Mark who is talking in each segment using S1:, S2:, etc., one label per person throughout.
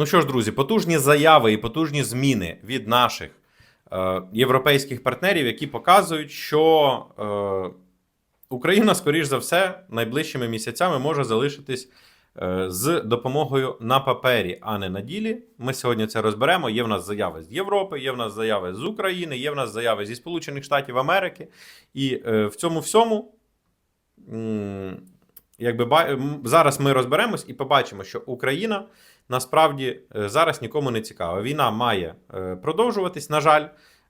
S1: Ну що ж, друзі, потужні заяви і потужні зміни від наших е, європейських партнерів, які показують, що е, Україна, скоріш за все, найближчими місяцями може залишитись е, з допомогою на папері, а не на ділі. Ми сьогодні це розберемо. Є в нас заяви з Європи, є в нас заяви з України, є в нас заяви зі Сполучених Штатів Америки. І е, в цьому всьому. Якби зараз ми розберемось і побачимо, що Україна насправді е, зараз нікому не цікава. Війна має е, продовжуватись, на жаль.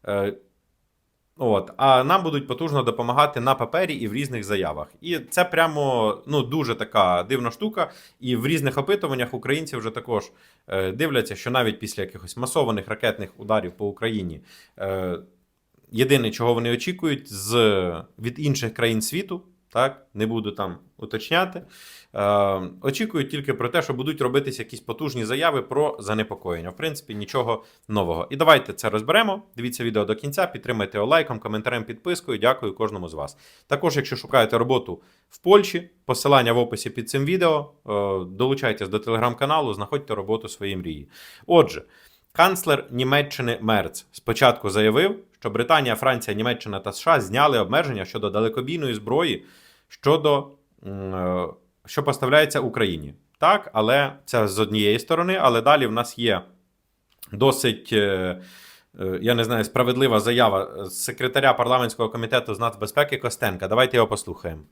S1: Е, От, а нам будуть потужно допомагати на папері і в різних заявах. І це прямо ну, дуже така дивна штука. І в різних опитуваннях українці вже також дивляться, що навіть після якихось масованих ракетних ударів по Україні єдине, чого вони очікують з, від інших країн світу, так, не буду там уточняти. Е, очікують тільки про те, що будуть робитись якісь потужні заяви про занепокоєння. В принципі, нічого нового. І давайте це розберемо. Дивіться відео до кінця, підтримайте його лайком, коментарем, підпискою. Дякую кожному з вас. Також, якщо шукаєте роботу в Польщі, посилання в описі під цим відео. Е, долучайтесь до телеграм-каналу, знаходьте роботу своєї мрії. Отже, канцлер Німеччини Мерц спочатку заявив, що Британія, Франція, Німеччина та США зняли обмеження щодо далекобійної зброї щодо е, що поставляється Україні. Так, але це з однієї сторони, але далі в нас є досить. е, е, Я не знаю, справедлива заява секретаря парламентського комітету з нацбезпеки Костенка. Давайте його послухаємо.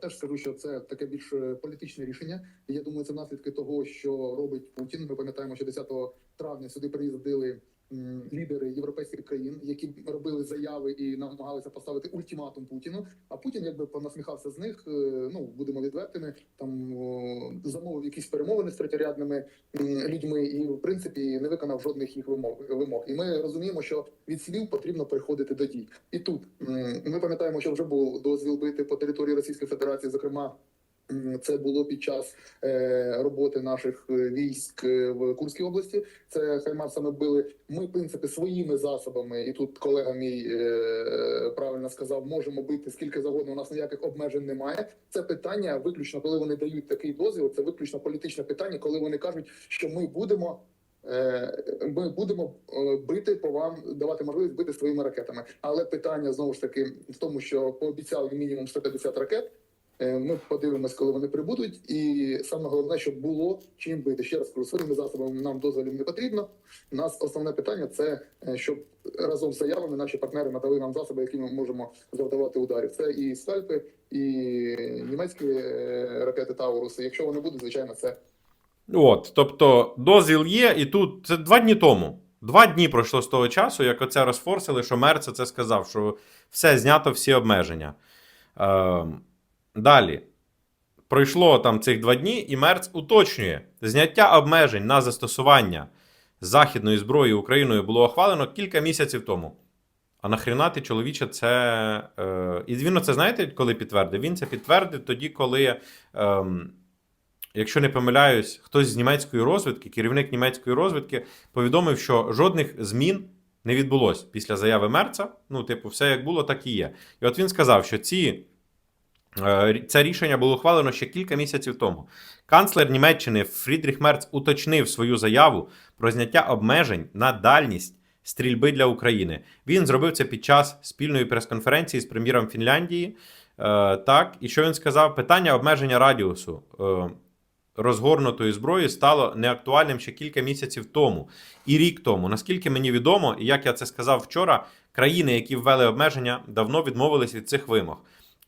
S2: Теж скажу, що це таке більш політичне рішення. Я думаю, це наслідки того, що робить Путін. Ми пам'ятаємо, що 10 травня сюди приїздили лідери європейських країн, які робили заяви і намагалися поставити ультиматум Путіну. А Путін, якби понасміхався з них, е, ну будемо відвертими, там замовив якісь перемовини з третєрядними людьми, і в принципі не виконав жодних їх вимог. вимог. І ми розуміємо, що від слів потрібно переходити до дій. І тут ми пам'ятаємо, що вже був дозвіл бити по території Російської Федерації, зокрема. Це було під час е, роботи наших е, військ е, в Курській області. Це Хаймар саме били. Ми, в принципі, своїми засобами, і тут колега мій правильно сказав, можемо бити скільки завгодно. У нас ніяких обмежень немає. Це питання виключно, коли вони дають такий дозвіл. Це виключно політичне питання, коли вони кажуть, що ми будемо. Ми будемо бити по вам, давати можливість бити своїми ракетами. Але питання знову ж таки в тому, що пообіцяли мінімум 150 ракет. Е, Ми подивимось, коли вони прибудуть, і саме головне, щоб було чим бити. Ще раз своїми засобами нам дозволів не потрібно. У нас основне питання це е, щоб разом з заявами наші партнери надали нам засоби, які ми можемо завдавати ударів. Це і скальпи, і німецькі е, ракети Тауруси. Якщо вони будуть, звичайно, це
S1: От, тобто, дозвіл є, і тут це два дні тому. Два дні пройшло з того часу, як оце розфорсили, що Мерц це сказав, що все знято, всі обмеження. Е, далі. Пройшло там цих два дні, і Мерц уточнює: зняття обмежень на застосування західної зброї Україною було ухвалено кілька місяців тому. А нахріна ти, чоловіче, це. Е, і він це знаєте, коли підтвердив? Він це підтвердив тоді, коли. Ем, якщо не помиляюсь, хтось з німецької розвідки, керівник німецької розвідки, повідомив, що жодних змін не відбулось після заяви Мерца. Ну, типу, все як було, так і є. І от він сказав, що ці. Е, Це рішення було ухвалено ще кілька місяців тому. Канцлер Німеччини Фрідріх Мерц уточнив свою заяву про зняття обмежень на дальність стрільби для України. Він зробив це під час спільної прес-конференції з прем'єром Фінляндії. Е, так, і що він сказав? Питання обмеження радіусу е, розгорнутої зброї стало неактуальним ще кілька місяців тому і рік тому. Наскільки мені відомо, і як я це сказав вчора, країни, які ввели обмеження, давно відмовились від цих вимог.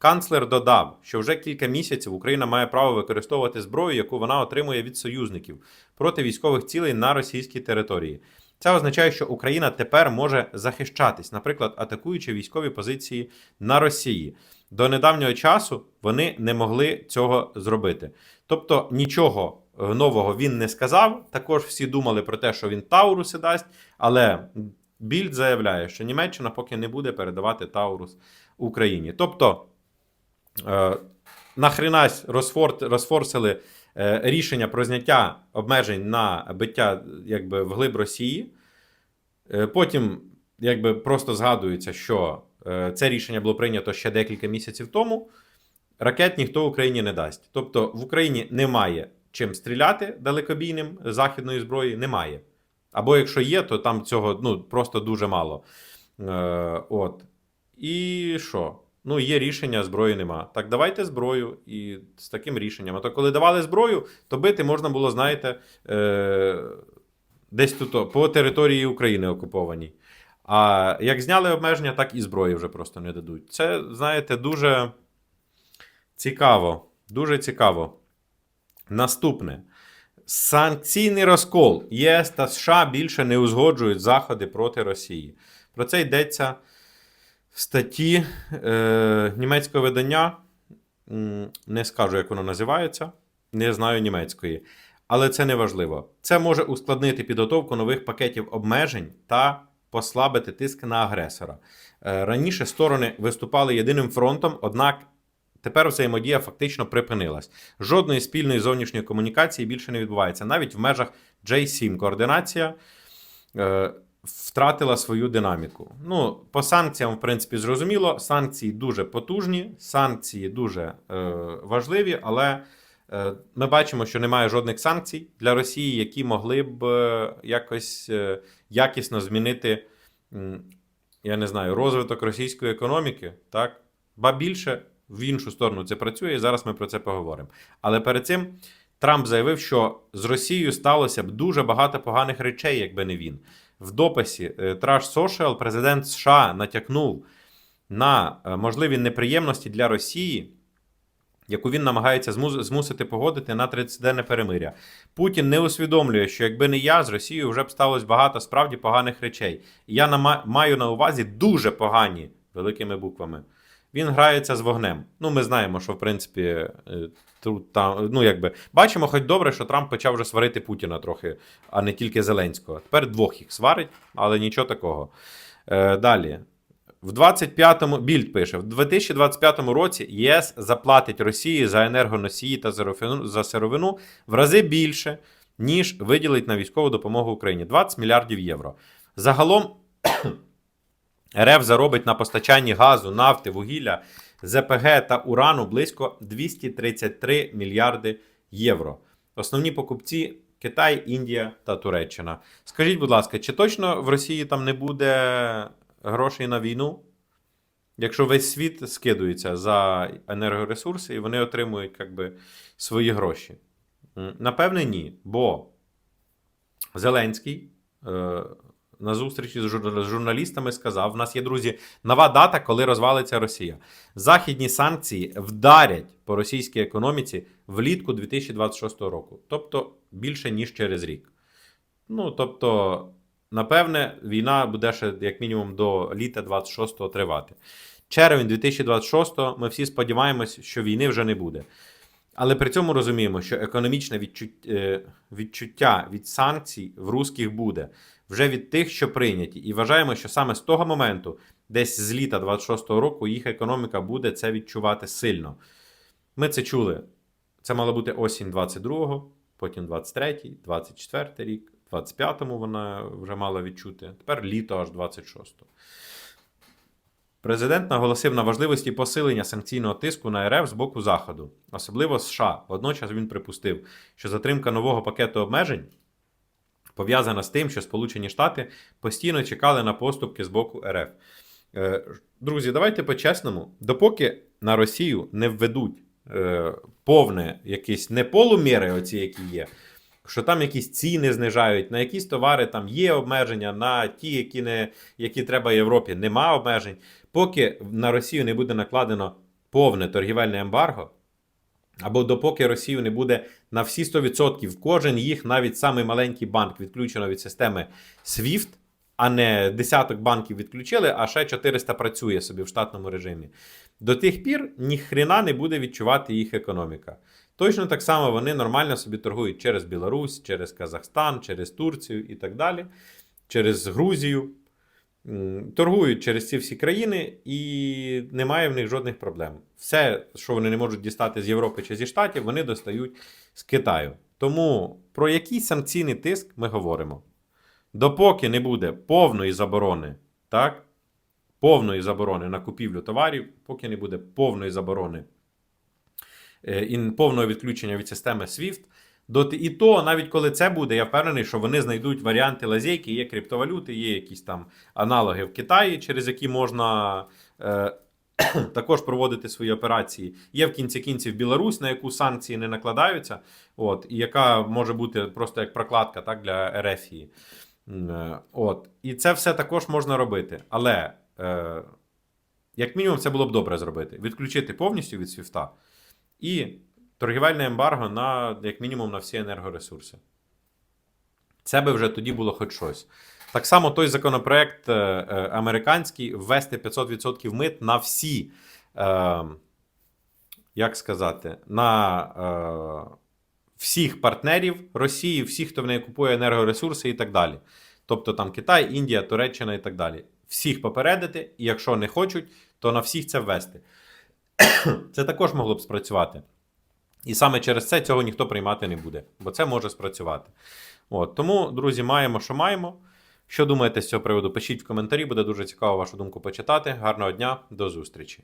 S1: Канцлер додав, що вже кілька місяців Україна має право використовувати зброю, яку вона отримує від союзників проти військових цілей на російській території. Це означає, що Україна тепер може захищатись, наприклад, атакуючи військові позиції на Росії. До недавнього часу вони не могли цього зробити. Тобто нічого е, нового він не сказав. Також всі думали про те, що він Тауруси дасть, але Більд заявляє, що Німеччина поки не буде передавати Таурус Україні. Тобто, нахренась розфор- розфорсили е, рішення про зняття обмежень на биття якби, вглиб Росії. Е, Потім якби, просто згадується, що е, це рішення було прийнято ще декілька місяців тому. Ракет ніхто Україні не дасть. Тобто в Україні немає чим стріляти далекобійним західної зброї, немає. Або якщо є, то там цього ну, просто дуже мало. Е, от. І що? Ну, є рішення, зброї нема. Так, давайте зброю і з таким рішенням. А то коли давали зброю, то бити можна було, знаєте, е, десь тут по території України окупованій. А як зняли обмеження, так і зброї вже просто не дадуть. Це, знаєте, дуже цікаво. Дуже цікаво. Наступне. Санкційний розкол. ЄС та США більше не узгоджують заходи проти Росії. Про це йдеться статті е, німецького видання. Не скажу, як воно називається, не знаю німецької. Але це не важливо. Це може ускладнити підготовку нових пакетів обмежень та послабити тиск на агресора. Е, Раніше сторони виступали єдиним фронтом, однак тепер взаємодія фактично припинилась. Жодної спільної зовнішньої комунікації більше не відбувається. Навіть в межах J7 координація е, втратила свою динаміку. Ну, по санкціям, в принципі, зрозуміло. Санкції дуже потужні, санкції дуже е, важливі, але е, ми бачимо, що немає жодних санкцій для Росії, які могли б е, якось е, якісно змінити, м, я не знаю, розвиток російської економіки. Так? Ба більше в іншу сторону це працює, і зараз ми про це поговоримо. Але перед цим Трамп заявив, що з Росією сталося б дуже багато поганих речей, якби не він. В дописі е, Trash Social президент США натякнув на е, можливі неприємності для Росії, яку він намагається змусити погодити на 30-денне перемиря. Путін не усвідомлює, що якби не я, з Росією вже б сталося багато справді поганих речей. Я маю на увазі дуже погані великими буквами. Він грається з вогнем. Ну, ми знаємо, що в принципі е, тут там, ну якби бачимо, хоч добре, що Трамп почав вже сварити Путіна трохи, а не тільки Зеленського. Тепер двох їх сварить, але нічого такого. Е, далі. В 25-му Більд пише: в 2025 році ЄС заплатить Росії за енергоносії та за сировину в рази більше, ніж виділить на військову допомогу Україні 20 мільярдів євро. Загалом РФ заробить на постачанні газу, нафти, вугілля, ЗПГ та урану близько 233 мільярди євро. Основні покупці Китай, Індія та Туреччина. Скажіть, будь ласка, чи точно в Росії там не буде грошей на війну? Якщо весь світ скидується за енергоресурси і вони отримують як би, свої гроші? Напевне, ні. Бо Зеленський е, на зустрічі з жур- журналістами сказав: в нас є, друзі, нова дата, коли розвалиться Росія. Західні санкції вдарять по російській економіці влітку 2026 року, тобто більше ніж через рік. Ну тобто, напевне, війна буде ще як мінімум до літа 26-го тривати. Червень 2026-го ми всі сподіваємось, що війни вже не буде. Але при цьому розуміємо, що економічне відчут- е, відчуття від санкцій в русських буде вже від тих, що прийняті. І вважаємо, що саме з того моменту, десь з літа 26-го року, їх економіка буде це відчувати сильно. Ми це чули. Це мала бути осінь 22-го, потім 23-й, 24-й рік, 25-му вона вже мала відчути. Тепер літо аж 26-го. Президент наголосив на важливості посилення санкційного тиску на РФ з боку Заходу, особливо США. Водночас він припустив, що затримка нового пакету обмежень пов'язана з тим, що Сполучені Штати постійно чекали на поступки з боку РФ. Е, Друзі, давайте по-чесному, допоки на Росію не введуть е, повне якісь не полуміри, оці, які є, що там якісь ціни знижають, на якісь товари там є обмеження, на ті, які, не, які треба Європі, нема обмежень. Поки на Росію не буде накладено повне торгівельне ембарго, або допоки Росію не буде на всі 100%, кожен їх, навіть самий маленький банк, відключено від системи SWIFT, а не десяток банків відключили, а ще 400 працює собі в штатному режимі. До тих пір ніхрена не буде відчувати їх економіка. Точно так само вони нормально собі торгують через Білорусь, через Казахстан, через Турцію і так далі, через Грузію. Торгують через ці всі країни, і немає в них жодних проблем. Все, що вони не можуть дістати з Європи чи зі Штатів, вони достають з Китаю. Тому про який санкційний тиск ми говоримо? Допоки не буде повної заборони, так? Повної заборони на купівлю товарів, поки не буде повної заборони е, і повного відключення від системи SWIFT, Доти, і то, навіть коли це буде, я впевнений, що вони знайдуть варіанти лазейки, є криптовалюти, є якісь там аналоги в Китаї, через які можна е, також проводити свої операції. Є в кінці кінців Білорусь, на яку санкції не накладаються, от, і яка може бути просто як прокладка так, для Ерефії. Е, От. І це все також можна робити. Але, е, як мінімум, це було б добре зробити. Відключити повністю від свіфта і торгівельне ембарго на, як мінімум, на всі енергоресурси. Це би вже тоді було хоч щось. Так само той законопроект е, е, американський ввести 500% мит на всі, е, як сказати, на е, всіх партнерів Росії, всіх, хто в неї купує енергоресурси і так далі. Тобто там Китай, Індія, Туреччина і так далі. Всіх попередити, і якщо не хочуть, то на всіх це ввести. Це також могло б спрацювати. І саме через це цього ніхто приймати не буде, бо це може спрацювати. От, тому, друзі, маємо, що маємо. Що думаєте з цього приводу? Пишіть в коментарі, буде дуже цікаво вашу думку почитати. Гарного дня, до зустрічі!